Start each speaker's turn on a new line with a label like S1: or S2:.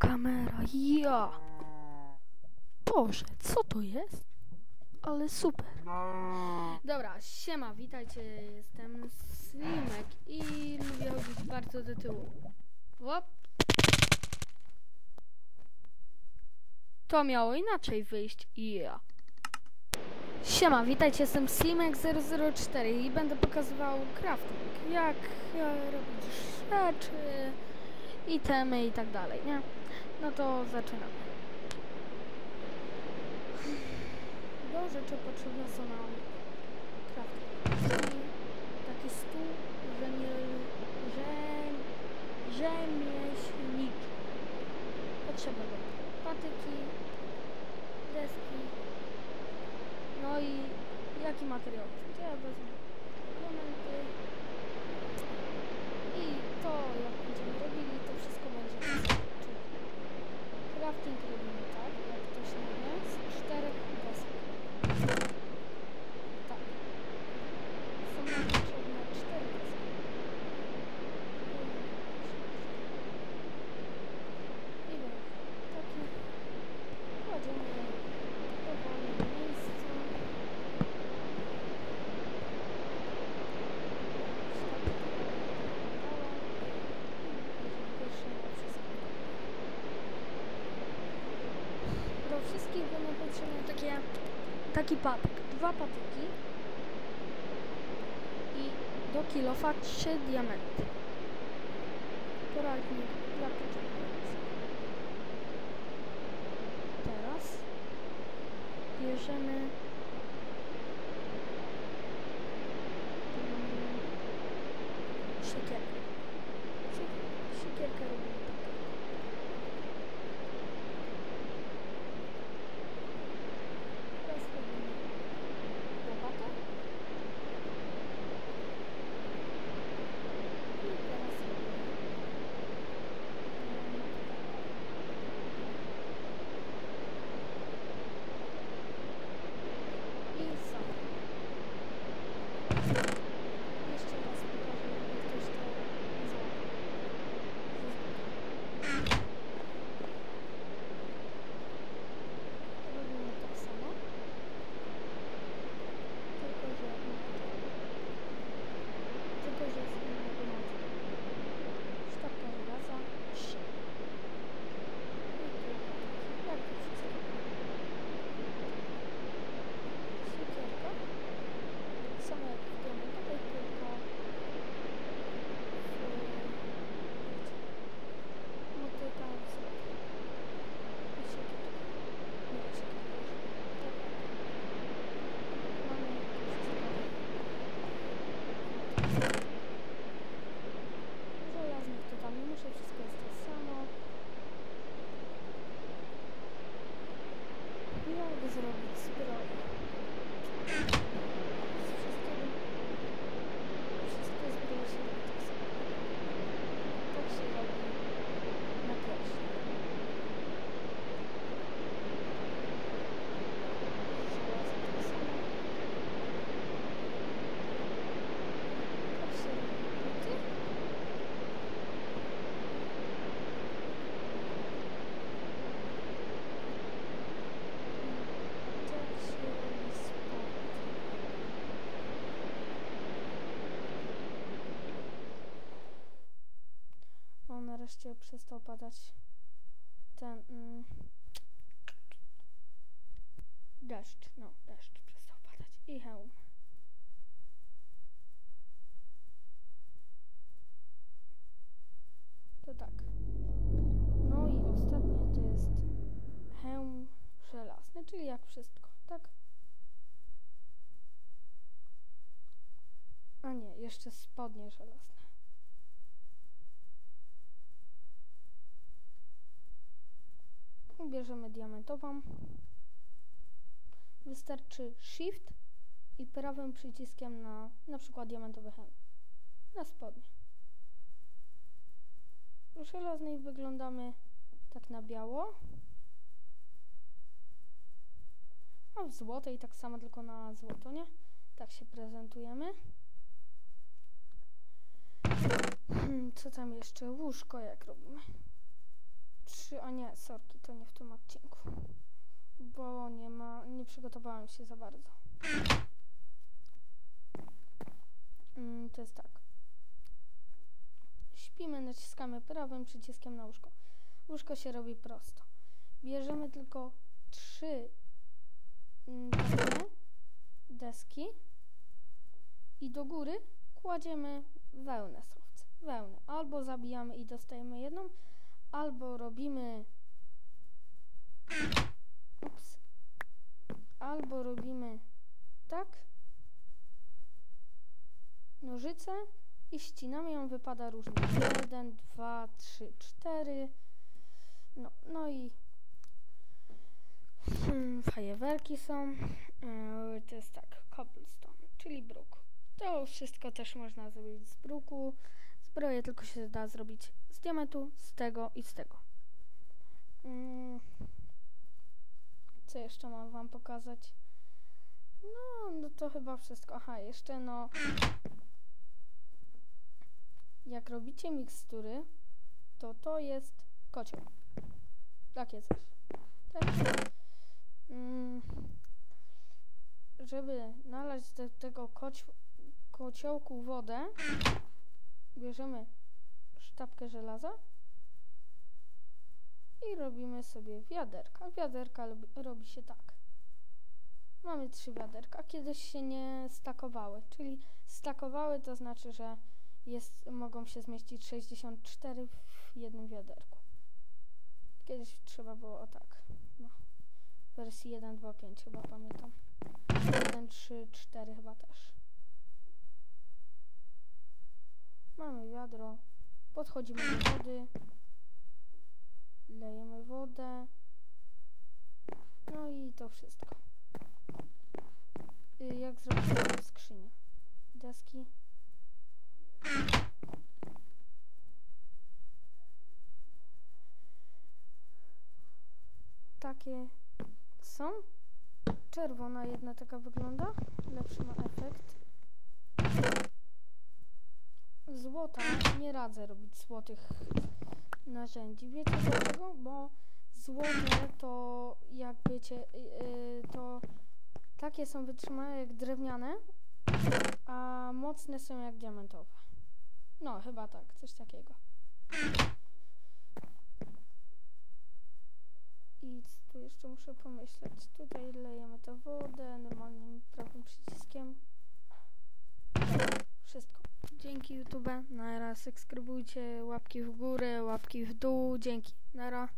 S1: kamera, ja! Boże, co to jest? Ale super. Dobra, siema, witajcie, jestem Slimek i lubię chodzić bardzo do tyłu. Łop. To miało inaczej wyjść, ja. Siema, witajcie, jestem Slimek004 i będę pokazywał crafting, jak e, robić rzeczy, itemy i tak dalej, nie? No to zaczynamy. Do rzeczy potrzebne są nam. Czyli taki stół rzemiel, rzem, rzemieślniczy. Potrzeba go patyki, deski, no i jaki materiał chcesz? Ja wezmę elementy i to jak będziemy robili, to wszystko będzie razem. Czyli crafting robimy tak, jak to się mówi, z czterech desek. Tak. Są nam potrzebne cztery deski. I będzie taki. Kładziemy je w dowolnym miejscu. Do wszystkich będą potrzebne takie, taki patyk, dwa patyki i do kilofa trzy diamenty. Poradnik dla początkujących. Teraz bierzemy O, nareszcie przestał padać ten mm, deszcz. No, deszcz przestał padać. I hełm. To tak. No i ostatnie to jest hełm żelazny, czyli jak wszystko, tak? A nie, jeszcze spodnie żelazne. Ubierzemy diamentową. Wystarczy Shift i prawym przyciskiem na na przykład diamentowy hełm. Na spodnie. Żelaznej wyglądamy tak na biało. A w złotej tak samo, tylko na złoto, nie? Tak się prezentujemy. Hmm, co tam jeszcze? Łóżko jak robimy? Trzy, a nie, sorki, to nie w tym odcinku. Bo nie ma, nie przygotowałem się za bardzo. Mm, to jest tak. Śpimy, naciskamy prawym przyciskiem na łóżko. Łóżko się robi prosto. Bierzemy tylko trzy mm, deski i do góry kładziemy wełnę z owcy. Wełnę. Albo zabijamy i dostajemy jedną, albo robimy ups, albo robimy tak nożyce i ścinamy ją, wypada różnie. Jeden, dwa, trzy, cztery. No, no i hmm, fajerwerki są. Yy, to jest tak, cobblestone, czyli bruk. To wszystko też można zrobić z bruku. Zbroję tylko się da zrobić z diamentu, z tego i z tego. Mm. Co jeszcze mam wam pokazać? No, no to chyba wszystko. Aha, jeszcze no... Jak robicie mikstury, to to jest kocioł. Takie coś. Tak. Mm. Żeby nalać do tego koci kociołku wodę, bierzemy sztabkę żelaza i robimy sobie wiaderka. Wiaderka robi, się tak. Mamy trzy wiaderka. Kiedyś się nie stakowały, czyli stakowały to znaczy, że jest, mogą się zmieścić 64 w jednym wiaderku. Kiedyś trzeba było o tak. No. Wersji 1, 2, 5 chyba pamiętam. 1, 3, 4 chyba też. Mamy wiadro. Podchodzimy do wody. Lejemy wodę. No i to wszystko. Y, Jak zrobić skrzynię? Deski. Takie są. Czerwona jedna taka wygląda. Lepszy ma efekt. Złota nie radzę robić złotych narzędzi. Wiecie dlaczego? Bo złote to jak wiecie, yy, to takie są wytrzymałe jak drewniane, a mocne są jak diamentowe. No, chyba tak, coś takiego. I tu jeszcze muszę pomyśleć. Tutaj lejemy tę wodę normalnym prawym przyciskiem. Wszystko. Dzięki YouTube. Na raz subskrybujcie, łapki w górę, łapki w dół. Dzięki. Nara.